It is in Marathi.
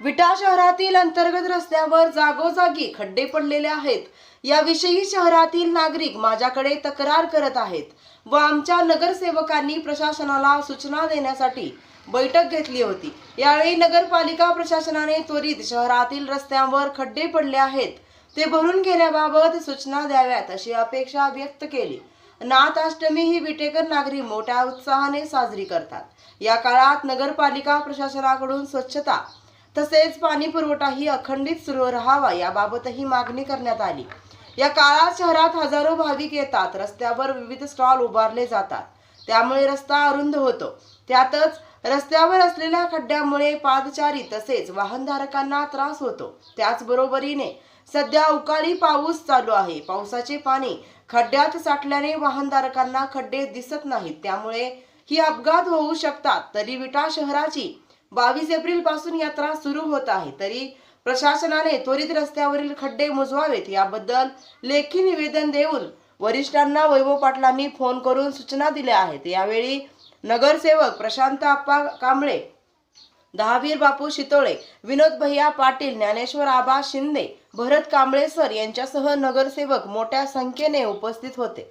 विटा शहरातील अंतर्गत रस्त्यावर जागोजागी खड्डे पडलेले आहेत. याविषयी शहरातील नागरिक माझ्याकडे तक्रार करत आहेत व आमच्या नगरसेवकांनी प्रशासनाला सूचना देण्यासाठी बैठक घेतली होती. यावेळी नगरपालिका प्रशासनाने त्वरित शहरातील रस्त्यांवर खड्डे पडले आहेत. ते भरून घेण्याबाबत सूचना द्याव्यात अशी अपेक्षा व्यक्त केली. नाथाष्टमी ही विटेकर नागरिक मोठ्या उत्साहाने साजरी करतात. या काळात नगरपालिका प्रशासनाकडून स्वच्छता तसेच पाणी पुरवठाही अखंडित सुरू राहावा याबाबतही मागणी करण्यात आली. या काळात शहरात हजारो भाविक येतात. रस्त्यावर विविध स्टॉल उभारले जातात. त्यामुळे रस्ता अरुंद होतो. त्यातच रस्त्यावर असलेल्या खड्ड्यामुळे पादचारी तसेच वाहनधारकांना त्रास होतो. त्याचबरोबरीने सध्या अवकाळी पाऊस चालू आहे. पावसाचे पाणी खड्ड्यात साठल्याने वाहनधारकांना खड्डे दिसत नाहीत. त्यामुळे ही अपघात होऊ शकतात. तरी विटा शहराची बावीस एप्रिलपासून यात्रा सुरू होत आहे. तरी प्रशासनाने त्वरित रस्त्यावरील खड्डे मुजवावेत. याबद्दल लेखी निवेदन देऊन वरिष्ठांना वैभव पाटलांनी फोन करून सूचना दिल्या आहेत. यावेळी नगरसेवक प्रशांत आप्पा कांबळे दहावीर बापू शितोळे विनोद भैया पाटील ज्ञानेश्वर आबा शिंदे भरत कांबळे सर यांच्यासह नगरसेवक मोठ्या संख्येने उपस्थित होते.